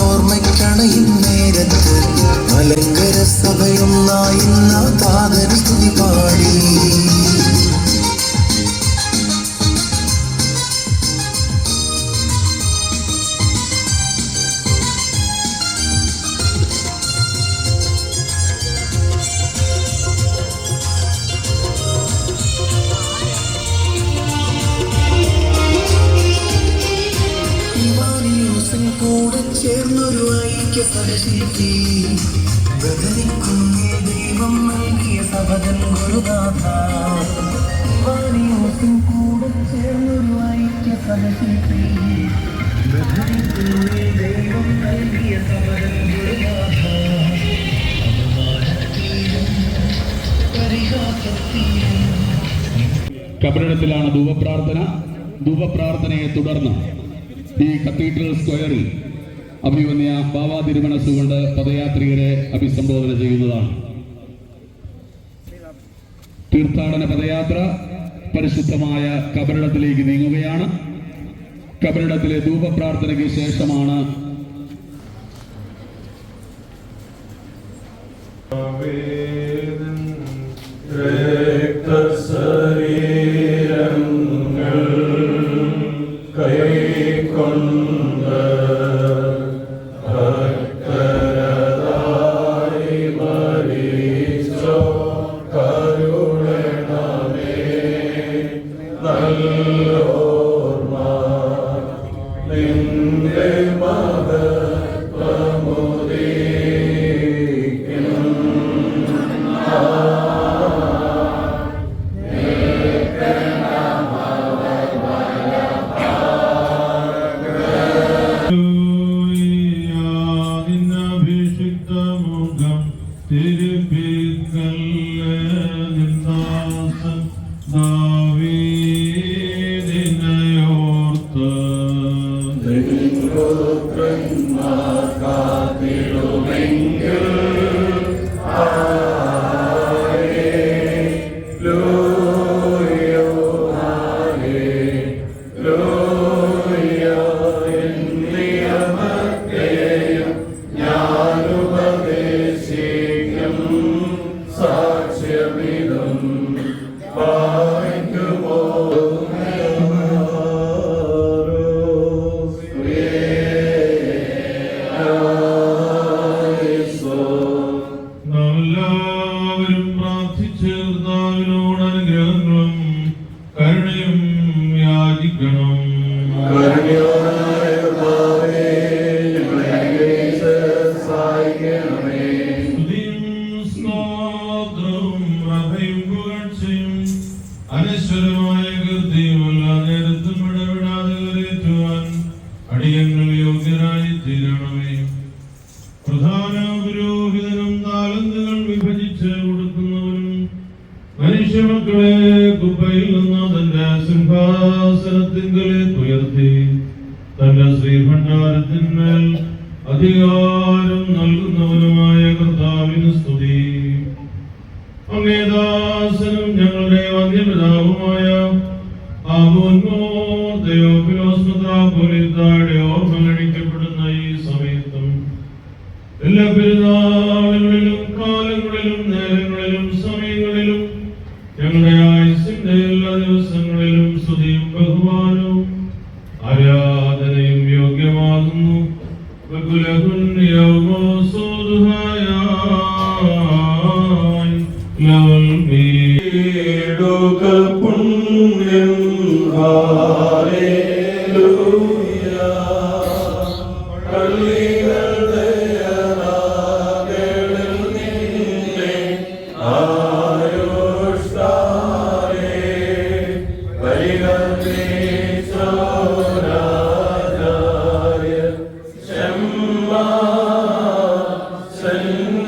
ഓർമ്മയ്ക്കണയും നേരത്ത് മലങ്കര സഭയൊന്നായിന്ന താതന സ്തുതി പാടി. നൽകിയ കൂടെ ചേർന്നൊരു ഐക്യ കബറിടത്തിലാണ് ധൂപപ്രാർത്ഥന ധൂപപ്രാർത്ഥനയെ തുടർന്ന് ഈ കത്തീഡ്രൽ സ്ക്വയറിൽ അഭിമന്യ ബാബാ തിരുമനസ്സുകൊണ്ട് പദയാത്രികരെ അഭിസംബോധന ചെയ്യുന്നതാണ്. തീർത്ഥാടന പദയാത്ര പരിശുദ്ധമായ കബറിടത്തിലേക്ക് നീങ്ങുകയാണ്. കബറിടത്തിലെ ധൂപപ്രാർത്ഥനയ്ക്ക് ശേഷമാണ് രക്തശരീരങ്ങൾ Maha അനശ്വരമായ കീർത്തിയും എല്ലാ നേരത്തും ഇടപെടാതെ പ്രധാന പുരോഹിതനും വിഭജിച്ച് കൊടുക്കുന്നവനും മനുഷ്യമക്കളെ കുപ്പയിൽ നിന്ന് തന്റെ സിംഹാസനത്തിങ്കലെ ഉയർത്തി തന്റെ ശ്രീഭണ്ഡാരത്തിന്മേൽ അധികാരം നൽകുന്നവനുമായ ഞങ്ങളുടെ വന്യപിതാവുമായ ആബോന്മോദയോപിലോസ്മതാപൊലിത്താടെ ഓർമ്മ കഴിക്കപ്പെടുന്ന ഈ സമയത്തും എല്ലാ പെരുന്നാളുകളിലും കാലങ്ങളിലും നേരങ്ങളിലും സമയങ്ങളിലും ഞങ്ങളുടെ ആയുസിന്റെ എല്ലാ ദിവസങ്ങളിലും സ്തുതിയും ബഹുമാനവും ആരാധനയും യോഗ്യമാകുന്നു. വകുലഹുൻ Amen.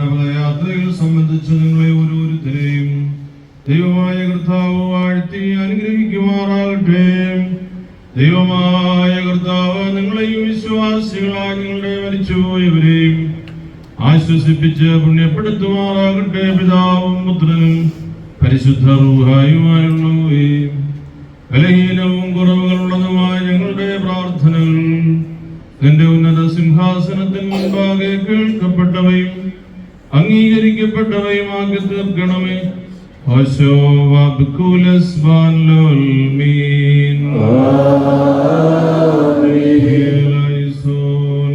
തീർത്ഥാടന പദയാത്രയിൽ സംബന്ധിച്ച് നിങ്ങളെ ഓരോരുത്തരെയും ദൈവമായ കർത്താവ് വാഴ്ത്തി അനുഗ്രഹിക്കുമാറാകട്ടെ. ദൈവമായ കർത്താവ് നിങ്ങളെയും വിശ്വാസികളായ നിങ്ങളുടെ മരിച്ചുപോയവരെയും ആശ്വസിപ്പിച്ച് പുണ്യപ്പെടുത്തുമാറാകട്ടെ. പിതാവും പുത്രനും പരിശുദ്ധ റൂഹായുമായുള്ളവയും ബലഹീനവും കുറവുകളുള്ളതുമായ ഞങ്ങളുടെ പ്രാർത്ഥനകൾ നിന്റെ ഉന്നത സിംഹാസനത്തിന് മുൻപാകെ കേൾക്കപ്പെട്ടവയും അംഗീകരിക്കപ്പെട്ടവയുമാക്കി തീർക്കണമേ ഓശോ വബ്കുലസ് ബാൻലോൽ മീൻ ലൈസോൻ